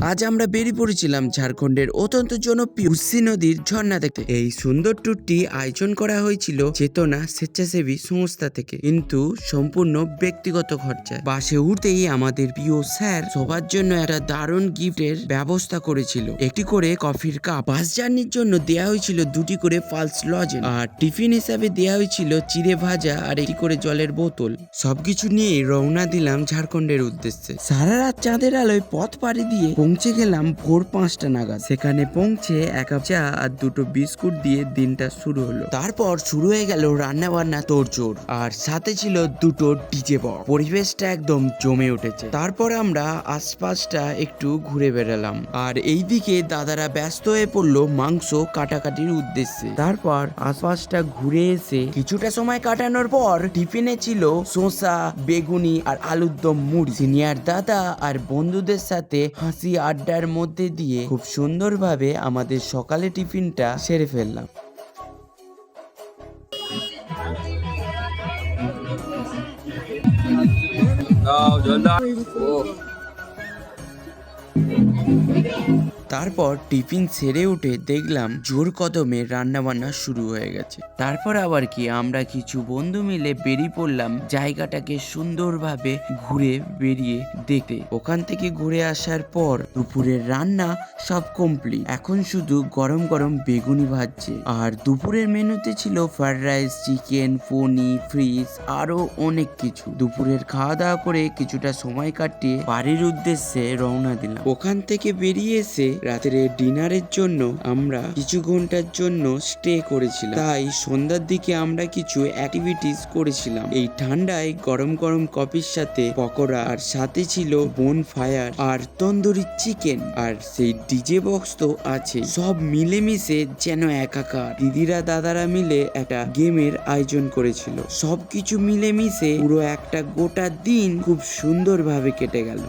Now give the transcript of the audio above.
আজ আমরা বেরিয়ে পড়েছিলাম ঝাড়খণ্ডের অত্যন্ত জনপ্রিয় উসি নদীর ঝর্ণা দেখতে। এই সুন্দর ট্যুরটি আয়োজন করা হয়েছিল চেতনা স্বেচ্ছাসেবী সংস্থা থেকে। কিন্তু সম্পূর্ণ ব্যক্তিগত খরচায়। বাসে উঠতেই আমাদের প্রিয় স্যার সবার জন্য একটা দারুণ গিফটের ব্যবস্থা করেছিল। একটি করে কফির কাপ। বাস জার্নির জন্য দেওয়া হয়েছিল দুটি করে ফালস লজেন আর টিফিন হিসাবে দেওয়া হয়েছিল চিড়ে ভাজা আর একটি করে জলের বোতল। সবকিছু নিয়ে রওনা দিলাম ঝাড়খণ্ডের উদ্দেশ্যে। সারা রাত চাঁদের আলোয় পথ পাড়ি দিয়ে পৌঁছে গেলাম ভোর পাঁচটা নাগাদ। সেখানে পৌঁছে এক চা আর দুটো বিস্কুট দিয়ে দিনটা শুরু হলো। তারপর শুরু হয়ে গেল রান্না বান্না তোড়জোড়, আর সাথে ছিল দুটো ডিজে বক্স। পরিবেশটা একদম জমে উঠেছে। তারপর আমরা আশপাশটা একটু ঘুরে বেড়ালাম। আর এইদিকে দাদারা ব্যস্ত হয়ে পড়ল মাংস কাটাকাটির উদ্দেশ্যে। তারপর আশপাশটা ঘুরে এসে কিছুটা সময় কাটানোর পর টিফিনে ছিল শসা, বেগুনি আর আলুর দম মুড়ি। সিনিয়র দাদা আর বন্ধুদের সাথে হাসি আড্ডার মধ্যে দিয়ে খুব সুন্দরভাবে আমাদের সকালে টিফিনটা সেরে ফেললাম। দাও জল ও। তারপর টিফিন সেরে উঠে দেখলাম জোর কদমে রান্না বান্না শুরু হয়ে গেছে। তারপর আবার কি, আমরা কিছু বন্ধু মিলে বেরিয়ে পড়লাম জায়গাটাকে সুন্দরভাবে ঘুরে বেরিয়ে দেখতে। ওখান থেকে ঘুরে আসার পর দুপুরের রান্না সব কমপ্লিট এখন শুধু গরম গরম বেগুনি ভাজছে। আর দুপুরের মেনুতে ছিল ফ্রাইড রাইস চিকেন পনি ফ্রিজ আরও অনেক কিছু। দুপুরের খাওয়া দাওয়া করে কিছুটা সময় কাটিয়ে বাড়ির উদ্দেশ্যে রওনা দিলাম। ওখান থেকে বেরিয়ে এসে রাতের ডিনারের জন্য আমরা কিছু ঘণ্টার জন্য স্টে করেছিলাম। তাই সন্ধ্যার দিকে আমরা কিছু অ্যাক্টিভিটিস করেছিলাম। এই ঠান্ডায় গরম গরম কফির সাথে পকোড়া, আর সাথে ছিল বোন ফায়ার আর তন্দুরি চিকেন আর সেই ডিজে বক্স তো আছে। সব মিলেমিশে যেন একাকার। দিদিরা, দাদারা মিলে একটা গেমের আয়োজন করেছিল। সবকিছু মিলেমিশে পুরো একটা গোটা দিন খুব সুন্দরভাবে কেটে গেল।